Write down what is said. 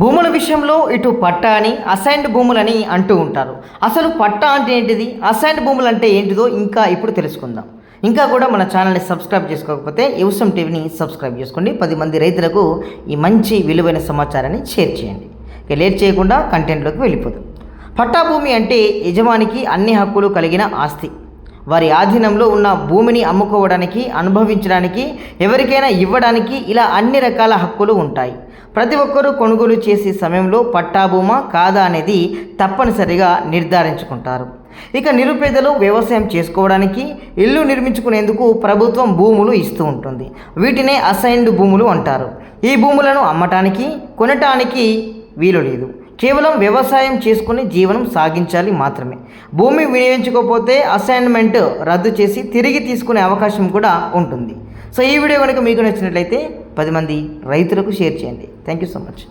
భూముల విషయంలో ఇటు పట్టా అని అసైన్డ్ భూములని అంటూ ఉంటారు. అసలు పట్టా అంటే ఏంటిది? అసైన్డ్ భూములు అంటే ఏంటిదో ఇంకా ఇప్పుడు తెలుసుకుందాం. ఇంకా కూడా మన ఛానల్ని సబ్స్క్రైబ్ చేసుకోకపోతే యువసం టీవీని సబ్స్క్రైబ్ చేసుకోండి. పది మంది రైతులకు ఈ మంచి విలువైన సమాచారాన్ని షేర్ చేయండి. ఇక లేట్ చేయకుండా కంటెంట్లోకి వెళ్ళిపోదాం. పట్టా భూమి అంటే యజమానికి అన్ని హక్కులు కలిగిన ఆస్తి. వారి ఆధీనంలో ఉన్న భూమిని అమ్ముకోవడానికి అనుభవించడానికి ఎవరికైనా ఇవ్వడానికి ఇలా అన్ని రకాల హక్కులు ఉంటాయి. ప్రతి ఒక్కరూ కొనుగోలు చేసే సమయంలో పట్టాభూమా కాదా అనేది తప్పనిసరిగా నిర్ధారించుకుంటారు. ఇక నిరుపేదలు వ్యవసాయం చేసుకోవడానికి ఇల్లు నిర్మించుకునేందుకు ప్రభుత్వం భూములు ఇస్తూ ఉంటుంది. వీటినే అసైన్డ్ భూములు అంటారు. ఈ భూములను అమ్మటానికి కొనటానికి వీలు లేదు. కేవలం వ్యవసాయం చేసుకుని జీవనం సాగించాలి మాత్రమే. భూమి వినియోగించుకోకపోతే అసైన్మెంట్ రద్దు చేసి తిరిగి తీసుకునే అవకాశం కూడా ఉంటుంది. సో ఈ వీడియో కనుక మీకు నచ్చినట్లయితే పది మంది రైతులకు షేర్ చేయండి. Thank you so much